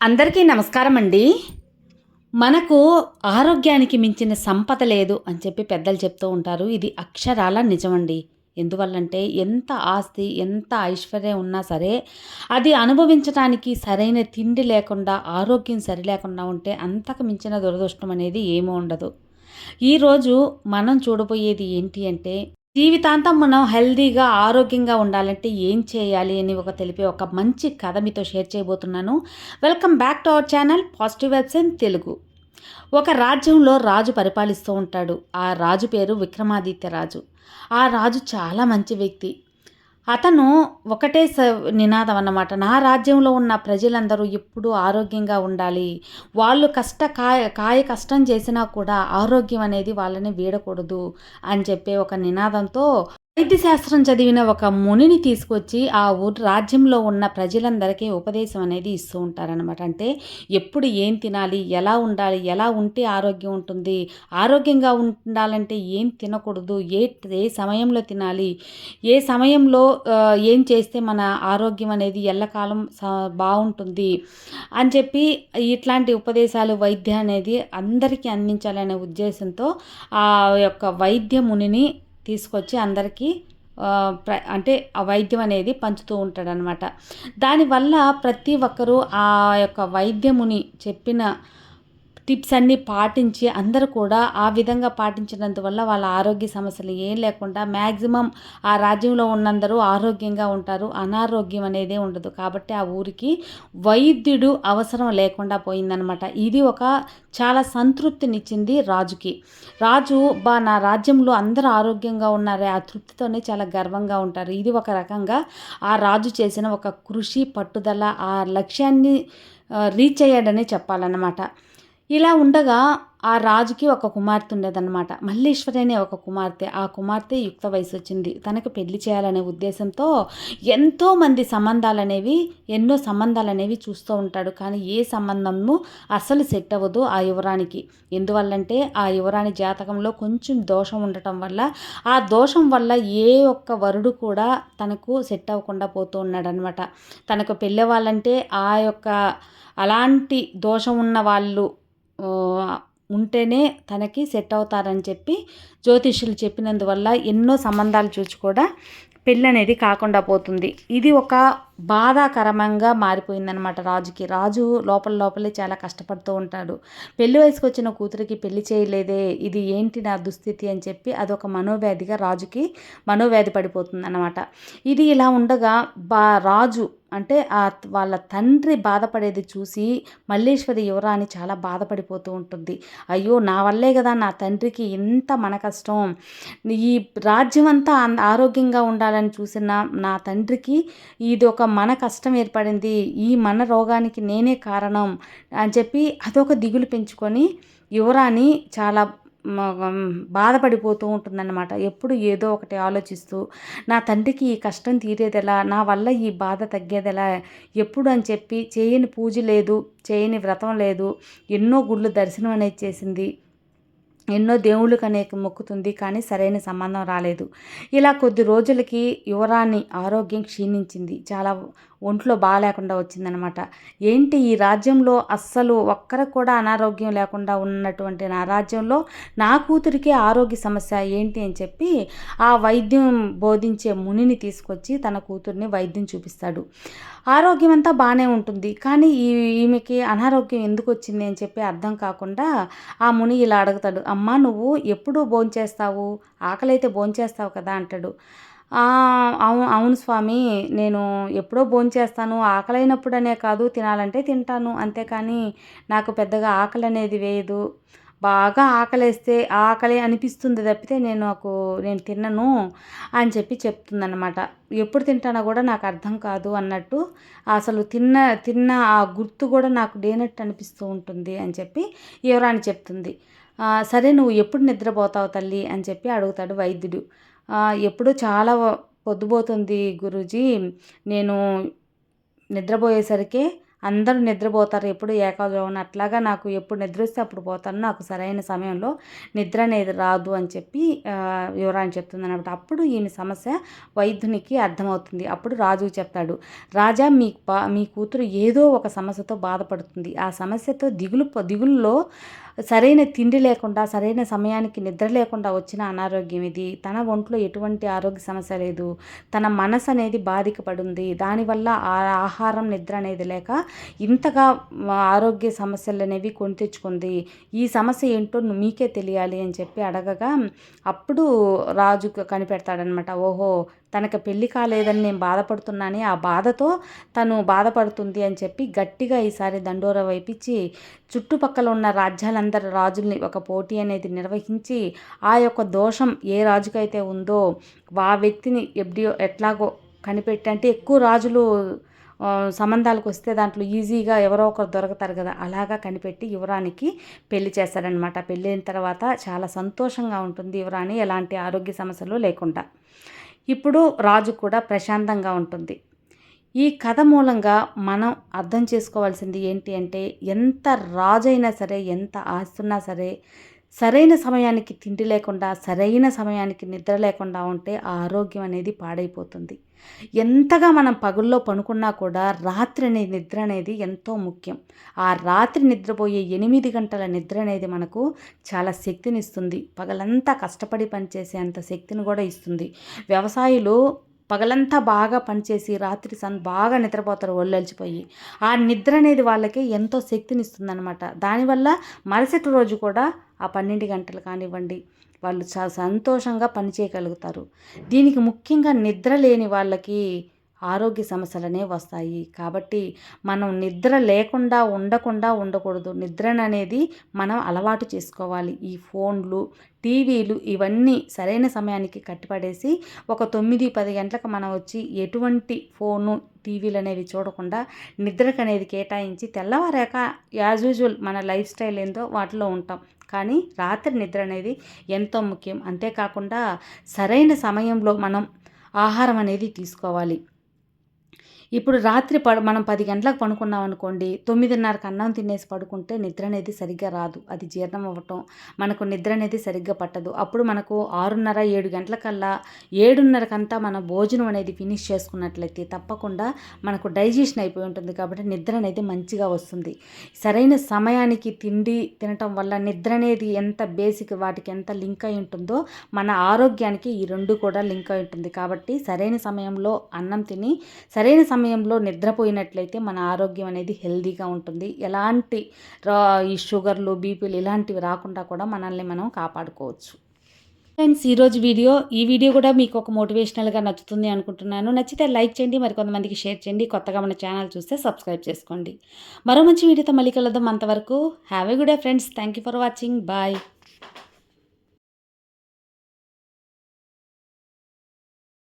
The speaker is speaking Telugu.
అందరికీ నమస్కారం అండి మనకు ఆరోగ్యానికి మించిన సంపద లేదు అని చెప్పి పెద్దలు చెప్తూ ఉంటారు. ఇది అక్షరాల నిజమండి. ఎందువల్లంటే ఎంత ఆస్తి ఎంత ఐశ్వర్యం ఉన్నా సరే అది అనుభవించడానికి సరైన తిండి లేకుండా ఆరోగ్యం సరి లేకుండా ఉంటే అంతకు మించిన దురదృష్టం అనేది ఏమీ ఉండదు. ఈరోజు మనం చూడబోయేది ఏంటి అంటే జీవితాంతం మనం హెల్దీగా ఆరోగ్యంగా ఉండాలంటే ఏం చేయాలి అని ఒక తెలిపే ఒక మంచి కథ మీతో షేర్ చేయబోతున్నాను. Welcome back to our channel positive vibes in Telugu. ఒక రాజ్యంలో రాజు పరిపాలిస్తూ ఉంటాడు. ఆ రాజు పేరు విక్రమాదిత్య రాజు. ఆ రాజు చాలా మంచి వ్యక్తి. అతను ఒకటే స నినాదం అన్నమాట. నా రాజ్యంలో ఉన్న ప్రజలందరూ ఎప్పుడూ ఆరోగ్యంగా ఉండాలి. వాళ్ళు కష్ట కాయ కాయ కష్టం చేసినా కూడా ఆరోగ్యం అనేది వాళ్ళని వీడకూడదు అని చెప్పే ఒక నినాదంతో వైద్యశాస్త్రం చదివిన ఒక మునిని తీసుకొచ్చి ఆ ఊరు రాజ్యంలో ఉన్న ప్రజలందరికీ ఉపదేశం అనేది ఇస్తూ ఉంటారనమాట అంటే ఎప్పుడు ఏం తినాలి ఎలా ఉండాలి ఎలా ఉంటే ఆరోగ్యం ఉంటుంది ఆరోగ్యంగా ఉండాలంటే ఏం తినకూడదు ఏ ఏ సమయంలో తినాలి ఏ సమయంలో ఏం చేస్తే మన ఆరోగ్యం అనేది ఎల్లకాలం బాగుంటుంది అని చెప్పి ఇట్లాంటి ఉపదేశాలు వైద్య అనేది అందరికీ అందించాలనే ఉద్దేశంతో ఆ యొక్క వైద్య మునిని తీసుకొచ్చి అందరికీ అంటే ఆ వైద్యం అనేది పంచుతూ ఉంటాడనమాట దానివల్ల ప్రతి ఒక్కరూ ఆ యొక్క వైద్యముని చెప్పిన టిప్స్ అన్నీ పాటించి అందరూ కూడా ఆ విధంగా పాటించినందువల్ల వాళ్ళ ఆరోగ్య సమస్యలు ఏం లేకుండా మ్యాక్సిమం ఆ రాజ్యంలో ఉన్నందరూ ఆరోగ్యంగా ఉంటారు. అనారోగ్యం అనేది ఉండదు. కాబట్టి ఆ ఊరికి వైద్యుడు అవసరం లేకుండా పోయిందనమాట ఇది ఒక చాలా సంతృప్తినిచ్చింది రాజుకి. రాజు బా నా రాజ్యంలో అందరూ ఆరోగ్యంగా ఉన్నారే ఆ తృప్తితోనే చాలా గర్వంగా ఉంటారు. ఇది ఒక రకంగా ఆ రాజు చేసిన ఒక కృషి పట్టుదల ఆ లక్ష్యాన్ని రీచ్ అయ్యాడని చెప్పాలన్నమాట. ఇలా ఉండగా ఆ రాజుకి ఒక కుమార్తె ఉండేదన్నమాట. మల్లేశ్వరి అనే ఒక కుమార్తె. ఆ కుమార్తె యుక్త వయసు వచ్చింది. తనకు పెళ్ళి చేయాలనే ఉద్దేశంతో ఎంతోమంది సంబంధాలు అనేవి ఎన్నో సంబంధాలు అనేవి చూస్తూ ఉంటాడు. కానీ ఏ సంబంధము అసలు సెట్ అవ్వదు ఆ యువరానికి ఎందువల్లంటే ఆ యువరాణి జాతకంలో కొంచెం దోషం ఉండటం వల్ల ఆ దోషం వల్ల ఏ ఒక్క వరుడు కూడా తనకు సెట్ అవ్వకుండా పోతూ ఉన్నాడనమాట తనకు పెళ్ళేవాళ్ళంటే ఆ యొక్క అలాంటి దోషం ఉన్న వాళ్ళు ఉంటేనే తనకి సెట్ అవుతారని చెప్పి జ్యోతిష్యులు చెప్పినందువల్ల ఎన్నో సంబంధాలు చూసి కూడా పెళ్ళి అనేది కాకుండా పోతుంది. ఇది ఒక బాధాకరంగా మారిపోయిందనమాట రాజుకి. రాజు లోపల లోపలే చాలా కష్టపడుతూ ఉంటాడు. పెళ్ళి వయసుకు వచ్చిన కూతురికి పెళ్ళి చేయలేదే ఇది ఏంటి నా దుస్థితి అని చెప్పి అదొక మనోవ్యాధిగా రాజుకి మనోవ్యాధి పడిపోతుంది అనమాట ఇది ఇలా ఉండగా బా రాజు అంటే ఆ వాళ్ళ తండ్రి బాధపడేది చూసి మల్లేశ్వరి యువరాణి చాలా బాధపడిపోతూ ఉంటుంది. అయ్యో నా వల్లే కదా నా తండ్రికి ఇంత మన కష్టం. ఈ రాజ్యం అంతా ఆరోగ్యంగా ఉండాలని చూసిన నా తండ్రికి ఇది ఒక మన కష్టం ఏర్పడింది ఈ మన రోగానికి నేనే కారణం అని చెప్పి అదొక దిగులు పెంచుకొని యువరాణి చాలా బాధపడిపోతూ ఉంటుందన్నమాట. ఎప్పుడు ఏదో ఒకటి ఆలోచిస్తూ నా తండ్రికి ఈ కష్టం తీరేదెలా నా వల్ల ఈ బాధ తగ్గేదెలా ఎప్పుడు అని చెప్పి చేయని పూజ లేదు చేయని వ్రతం లేదు ఎన్నో గుళ్ళు దర్శనం అనేది చేసింది. ఎన్నో దేవుళ్ళకు అనేక మొక్కుతుంది కానీ సరైన సంబంధం రాలేదు. ఇలా కొద్ది రోజులకి యువరాణి ఆరోగ్యం క్షీణించింది. చాలా ఒంట్లో బాగాలేకుండా వచ్చిందనమాట. ఏంటి ఈ రాజ్యంలో అస్సలు ఒక్కరికి కూడా అనారోగ్యం లేకుండా ఉన్నటువంటి నా రాజ్యంలో నా కూతురికే ఆరోగ్య సమస్య ఏంటి అని చెప్పి ఆ వైద్యం బోధించే మునిని తీసుకొచ్చి తన కూతుర్ని వైద్యం చూపిస్తాడు. ఆరోగ్యం అంతా బాగానే ఉంటుంది. కానీ ఈ ఈమెకి అనారోగ్యం ఎందుకు వచ్చింది అని చెప్పి అర్థం కాకుండా ఆ ముని ఇలా అడుగుతాడు. అమ్మ నువ్వు ఎప్పుడు భోంచేస్తావు? ఆకలి అయితే భోంచేస్తావు కదా అంటాడు. అవును అవును స్వామి. నేను ఎప్పుడో భోంచేస్తాను. ఆకలైనప్పుడనే కాదు తినాలంటే తింటాను. అంతేకాని నాకు పెద్దగా ఆకలి అనేది వేయదు. బాగా ఆకలేస్తే ఆకలి అనిపిస్తుంది తప్పితే నేను నాకు నేను తిన్నను అని చెప్పి చెప్తుందనమాట ఎప్పుడు తింటానో కూడా నాకు అర్థం కాదు అన్నట్టు అసలు తిన్న తిన్న ఆ గుర్తు కూడా నాకు లేనట్టు అనిపిస్తూ ఉంటుంది అని చెప్పి ఎవరాని చెప్తుంది. సరే నువ్వు ఎప్పుడు నిద్రపోతావు తల్లి అని చెప్పి అడుగుతాడు వైద్యుడు. ఎప్పుడు చాలా పొద్దుపోతుంది గురూజీ. నేను నిద్రపోయేసరికి అందరూ నిద్రపోతారు ఎప్పుడు ఏకాగ్రవణ అట్లాగా నాకు ఎప్పుడు నిద్ర వస్తే అప్పుడు పోతాను. నాకు సరైన సమయంలో నిద్ర అనేది రాదు అని చెప్పి ఆ, యువరాణి చెప్తుంది అనమాట అప్పుడు ఈమె సమస్య వైద్యునికి అర్థమవుతుంది. అప్పుడు రాజు చెప్తాడు రాజా మీ పా మీ కూతురు ఏదో ఒక సమస్యతో బాధపడుతుంది. ఆ సమస్యతో దిగులు దిగుల్లో సరైన తిండి లేకుండా సరైన సమయానికి నిద్ర లేకుండా వచ్చిన అనారోగ్యం ఇది. తన ఒంట్లో ఎటువంటి ఆరోగ్య సమస్య లేదు. తన మనసు అనేది బాధికపడింది. దానివల్ల ఆ ఆహారం నిద్ర అనేది లేక ఇంతగా ఆరోగ్య సమస్యలు అనేవి కొని తెచ్చుకుంది. ఈ సమస్య ఏంటో మీకే తెలియాలి అని చెప్పి అడగగా అప్పుడు రాజు కనిపెడతాడనమాట. ఓహో తనకు పెళ్ళి కాలేదని నేను బాధపడుతున్నానని ఆ బాధతో తను బాధపడుతుంది అని చెప్పి గట్టిగా ఈసారి దండోర వైపించి చుట్టుపక్కల ఉన్న రాజ్యాలందరూ రాజుల్ని ఒక పోటీ అనేది నిర్వహించి ఆ యొక్క దోషం ఏ రాజుకైతే ఉందో ఆ వ్యక్తిని ఎబ్డి ఎట్లాగో కనిపెట్టి అంటే ఎక్కువ రాజులు సంబంధాలకు వస్తే దాంట్లో ఈజీగా ఎవరో ఒకరు దొరకతారు కదా అలాగా కనిపెట్టి యువరానికి పెళ్ళి చేస్తారనమాట పెళ్ళైన తర్వాత చాలా సంతోషంగా ఉంటుంది యువరాణి ఎలాంటి ఆరోగ్య సమస్యలు లేకుండా. ఇప్పుడు రాజు కూడా ప్రశాంతంగా ఉంటుంది. ఈ కథ మూలంగా మనం అర్థం చేసుకోవాల్సింది ఏంటి అంటే ఎంత రాజైనా సరే ఎంత ఆస్తున్నా సరే సరైన సమయానికి తిండి లేకుండా సరైన సమయానికి నిద్ర లేకుండా ఉంటే ఆ ఆరోగ్యం అనేది పాడైపోతుంది. ఎంతగా మనం పగుల్లో పనుకున్నా కూడా రాత్రి అనే నిద్ర అనేది ఎంతో ముఖ్యం. ఆ రాత్రి నిద్రపోయే ఎనిమిది గంటల నిద్ర అనేది మనకు చాలా శక్తిని ఇస్తుంది పగలంతా కష్టపడి పనిచేసే అంత శక్తిని కూడా ఇస్తుంది. వ్యవసాయులు పగలంతా బాగా పనిచేసి రాత్రి సన్ బాగా నిద్రపోతారు ఒళ్ళలిచిపోయి ఆ నిద్ర అనేది వాళ్ళకి ఎంతో శక్తినిస్తుంది అనమాట దానివల్ల మరుసటి రోజు కూడా ఆ పన్నెండు గంటలు కానివ్వండి వాళ్ళు చాలా సంతోషంగా పనిచేయగలుగుతారు దీనికి ముఖ్యంగా నిద్ర లేని వాళ్ళకి ఆరోగ్య సమస్యలనే వస్తాయి. కాబట్టి మనం నిద్ర లేకుండా ఉండకుండా ఉండకూడదు. నిద్రననేది మనం అలవాటు చేసుకోవాలి. ఈ ఫోన్లు టీవీలు ఇవన్నీ సరైన సమయానికి కట్టిపడేసి ఒక తొమ్మిది పది గంటలకు మనం వచ్చి ఎటువంటి ఫోను టీవీలు అనేవి చూడకుండా నిద్రకు అనేది కేటాయించి తెల్లవారాక యాజ్ యూజువల్ మన లైఫ్ స్టైల్ ఏందో వాటిలో ఉంటాం. కానీ రాత్రి నిద్ర అనేది ఎంతో ముఖ్యం. అంతేకాకుండా సరైన సమయంలో మనం ఆహారం అనేది తీసుకోవాలి. ఇప్పుడు రాత్రి పడు మనం పది గంటలకు పడుకున్నాం అనుకోండి తొమ్మిదిన్నరకు అన్నం తినేసి పడుకుంటే నిద్ర అనేది సరిగ్గా రాదు. అది జీర్ణం అవ్వటం మనకు నిద్ర అనేది సరిగ్గా పట్టదు. అప్పుడు మనకు ఆరున్నర ఏడు గంటలకల్లా ఏడున్నరకంతా మన భోజనం అనేది ఫినిష్ చేసుకున్నట్లయితే తప్పకుండా మనకు డైజెషన్ అయిపోయి ఉంటుంది కాబట్టి నిద్ర అనేది మంచిగా వస్తుంది. సరైన సమయానికి తిండి తినటం వల్ల నిద్ర అనేది ఎంత బేసిక్ వాటికి ఎంత లింక్ అయి ఉంటుందో మన ఆరోగ్యానికి ఈ రెండు కూడా లింక్ అయి ఉంటుంది. కాబట్టి సరైన సమయంలో అన్నం తిని సరైన సమయం సమయంలో నిద్రపోయినట్లయితే మన ఆరోగ్యం అనేది హెల్దీగా ఉంటుంది. ఎలాంటి రా- ఈ షుగర్లు బీపీలు ఇలాంటివి రాకుండా కూడా మనల్ని మనం కాపాడుకోవచ్చు. ఫ్రెండ్స్ ఈరోజు వీడియో ఈ వీడియో కూడా మీకు ఒక మోటివేషనల్గా నచ్చుతుంది అనుకుంటున్నాను. నచ్చితే లైక్ చేయండి మరి కొంతమందికి షేర్ చేయండి. కొత్తగా మన ఛానల్ చూస్తే సబ్స్క్రైబ్ చేసుకోండి. మరో మంచి వీడియోతో మళ్ళీ కలుద్దాం అంతవరకు. Have a good day friends. Thank you for watching. Bye.